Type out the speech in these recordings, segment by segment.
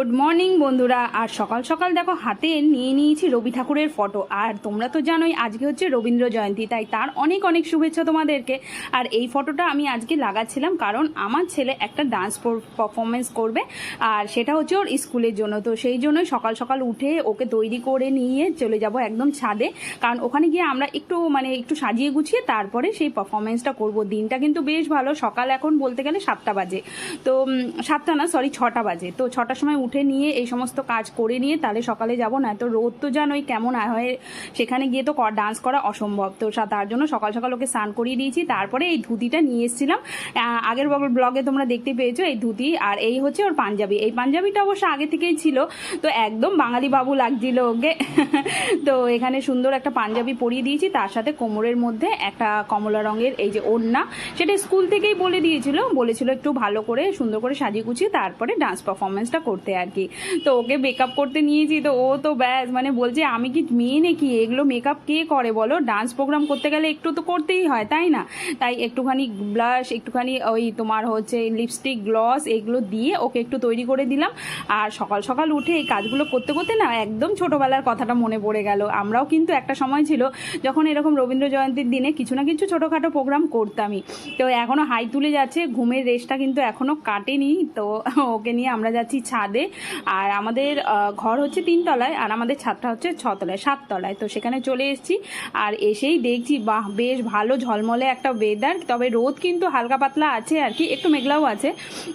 Good morning বন্ধুরা, আর সকাল সকাল দেখো হাতে নিয়ে নিয়েছি রবি ঠাকুরের ফটো। আর তোমরা তো জানোই, আজকে হচ্ছে রবীন্দ্র জয়ন্তী, তাই তার অনেক অনেক শুভেচ্ছা তোমাদেরকে। আর এই ফটোটা আমি আজকে লাগাচ্ছিলাম কারণ আমার ছেলে একটা ডান্স পারফরমেন্স করবে, আর সেটা হচ্ছে ওর স্কুলের জন্য। তো সেই জন্যই সকাল সকাল উঠে ওকে তৈরি করে নিয়ে চলে যাব একদম ছাদে। কারণ ওখানে গিয়ে আমরা একটু মানে একটু সাজিয়ে গুছিয়ে তারপরে সেই পারফরমেন্সটা করব। দিনটা কিন্তু বেশ ভালো, সকাল এখন বলতে গেলে সাতটা বাজে। তো সাতটা না সরি ছটা বাজে। তো ছটার সময় উঠে নিয়ে এই সমস্ত কাজ করে নিয়ে তাহলে সকালে যাব না তো রোদ তো জানোই কেমন হয়। সেখানে গিয়ে তো ডান্স করা অসম্ভব। তো তার জন্য সকাল সকাল ওকে স্নান করিয়ে দিয়েছি। তারপরে এই ধুতিটা নিয়ে এসেছিলাম। আগের ব্লগে তোমরা দেখতে পেয়েছ এই ধুতি। আর এই হচ্ছে ওর পাঞ্জাবি। এই পাঞ্জাবিটা অবশ্য আগে থেকেই ছিল। তো একদম বাঙালি বাবু লাগছিল ওকে। তো এখানে সুন্দর একটা পাঞ্জাবি পরিয়ে দিয়েছি। তার সাথে কোমরের মধ্যে একটা কমলা রঙের এই যে ওড়না, সেটা স্কুল থেকেই বলে দিয়েছিল। বলেছিল একটু ভালো করে সুন্দর করে সাজিয়ে গুছিয়ে তারপরে ডান্স পারফরমেন্সটা করতে আর কি তো ওকে মেকআপ করতে নিয়েছি, তো ও তো ব্যাস মানে বলছে, আমি কি মেয়ে নাকি? এগুলো মেকআপ কে করে বলো? ডান্স প্রোগ্রাম করতে গেলে একটু তো করতেই হয়, তাই না? তাই একটুখানি ব্লাশ একটুখানি ওই তোমার হচ্ছে লিপস্টিক গ্লস এগুলো দিয়ে ওকে একটু তৈরি করে দিলাম। আর সকাল সকাল উঠে এই কাজগুলো করতে করতে না একদম ছোটোবেলার কথাটা মনে পড়ে গেল। আমরাও কিন্তু একটা সময় ছিল যখন এরকম রবীন্দ্র জয়ন্তীর দিনে কিছু না কিছু ছোটোখাটো প্রোগ্রাম করতামই। তো এখনও হাই তুলে যাচ্ছে, ঘুমের রেসটা কিন্তু এখনও কাটেনি। তো ওকে নিয়ে আমরা যাচ্ছি ছাদে। আর আমাদের ঘর হচ্ছে তিনতলায় আর আমাদের ছাদটা হচ্ছে ছতলায়, সাততলায়। তো সেখানে চলে এসেছি আর এসেই দেখছি, বাহ, বেশ ভালো ঝলমলে একটা ওয়েদার তবে রোদ কিন্তু হালকা পাতলা আছে আর কি, একটু মেঘলাও আছে।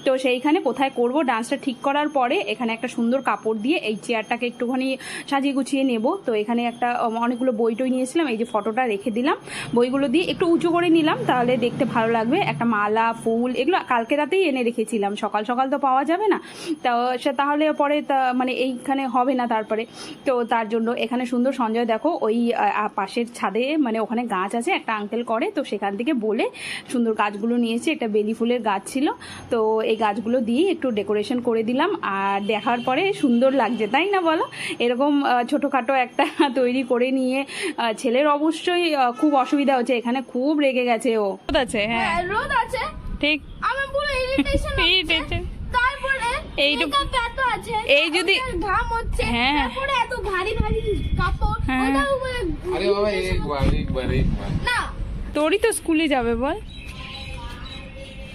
তো সেইখানে কোথায় করব ডান্সটা ঠিক করার পরে এখানে একটা সুন্দর কাপড় দিয়ে এই চেয়ারটাকে একটুখানি সাজিয়ে গুছিয়ে নেব। তো এখানে একটা অনেকগুলো বই টই নিয়েছিলাম, এই যে ফটোটা রেখে দিলাম। বইগুলো দিয়ে একটু উঁচু করে নিলাম, তাহলে দেখতে ভালো লাগবে। একটা মালা, ফুল, এগুলো কালকে রাতেই এনে রেখেছিলাম, সকাল সকাল তো পাওয়া যাবে না। তো সে তাহলে পরে তা মানে এইখানে হবে না তারপরে। তো তার জন্য এখানে সুন্দর সঞ্জয় দেখো ওই পাশের ছাদে মানে ওখানে গাছ আছে একটা আঙ্কেল করে তো সেখান থেকে বলে সুন্দর গাছগুলো নিয়েছি একটা বেলি ফুলের গাছ ছিল। তো এই গাছগুলো দিয়ে একটু ডেকোরেশন করে দিলাম আর দেখার পরে সুন্দর লাগছে তাই না বলো? এরকম ছোটোখাটো একটা তৈরি করে নিয়ে ছেলের অবশ্যই খুব অসুবিধা হচ্ছে এখানে খুব রেগে গেছে ও। আছে হ্যাঁ। হ্যাঁ, রোদ আছে। ঠিক। আমার পুরো ইরিটেশন Irritation। এই যদি হ্যাঁ।, হ্যাঁ। তোরই তো স্কুলে যাবে বল।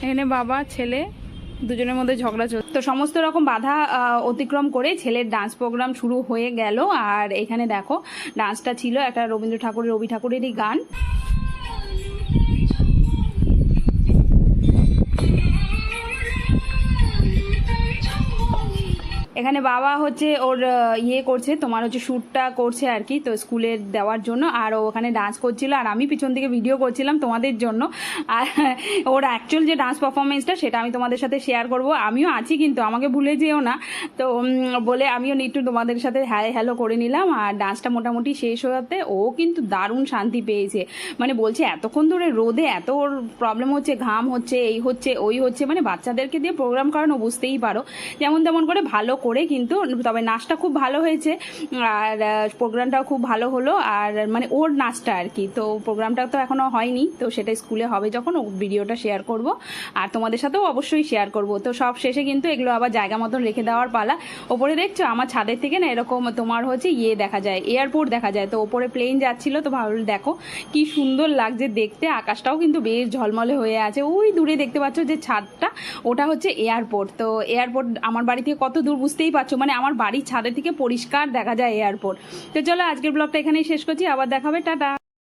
এখানে বাবা ছেলে দুজনের মধ্যে ঝগড়া চলছে তো সমস্ত রকম বাধা অতিক্রম করে ছেলের ডান্স প্রোগ্রাম শুরু হয়ে গেল। আর এখানে দেখো ডান্সটা ছিল একটা রবীন্দ্র ঠাকুরের রবি ঠাকুরেরই গান। এখানে বাবা হচ্ছে ওর ইয়ে করছে, তোমার হচ্ছে শ্যুটটা করছে আর কি, তো স্কুলের দেওয়ার জন্য, আর ও ওখানে ডান্স করছিল, আর আমি পিছন থেকে ভিডিও করছিলাম তোমাদের জন্য। আর ওর অ্যাকচুয়াল যে ডান্স পারফরমেন্সটা সেটা আমি তোমাদের সাথে শেয়ার করব। আমিও আছি কিন্তু, আমাকে ভুলে যেও না। তো বলে আমিও একটু তোমাদের সাথে হ্যাঁ হ্যালো করে নিলাম, আর ডান্সটা মোটামুটি শেষ হতে ও কিন্তু দারুণ শান্তি পেয়েছে। মানে বলছে, এতক্ষণ ধরে রোদে এত ওর প্রবলেম হচ্ছে, ঘাম হচ্ছে, এই হচ্ছে, ওই হচ্ছে। মানে বাচ্চাদেরকে দিয়ে প্রোগ্রাম করানো বুঝতেই পারো। যেমন তেমন করে ভালো করে কিন্তু তবে নাচটা খুব ভালো হয়েছে। আর প্রোগ্রামটাও খুব ভালো হলো। আর মানে ওর নাচটা আর কি। তো প্রোগ্রামটা তো এখনও হয়নি। তো সেটা স্কুলে হবে যখন ভিডিওটা শেয়ার করব। আর তোমাদের সাথেও অবশ্যই শেয়ার করব। তো সব শেষে কিন্তু এগুলো আবার জায়গা মতন রেখে দেওয়ার পালা। ওপরে দেখছ, আমার ছাদের থেকে না এরকম তোমার হচ্ছে ইয়ে দেখা যায় এয়ারপোর্ট দেখা যায়। তো ওপরে প্লেন যাচ্ছিল তো ভালো দেখো, কি সুন্দর লাগছে দেখতে। আকাশটাও কিন্তু বেশ ঝলমলে হয়ে আছে। ওই দূরে দেখতে পাচ্ছ যে ছাদটা, ওটা হচ্ছে এয়ারপোর্ট তো এয়ারপোর্ট আমার বাড়ি থেকে কত দূর বুঝতেই পারছ মানে আমার বাড়ির ছাদের থেকে পরিষ্কার দেখা যায় এয়ারপোর্ট তো চলো আজকের ব্লগটা এখানেই শেষ করছি, আবার দেখাবে, টাটা।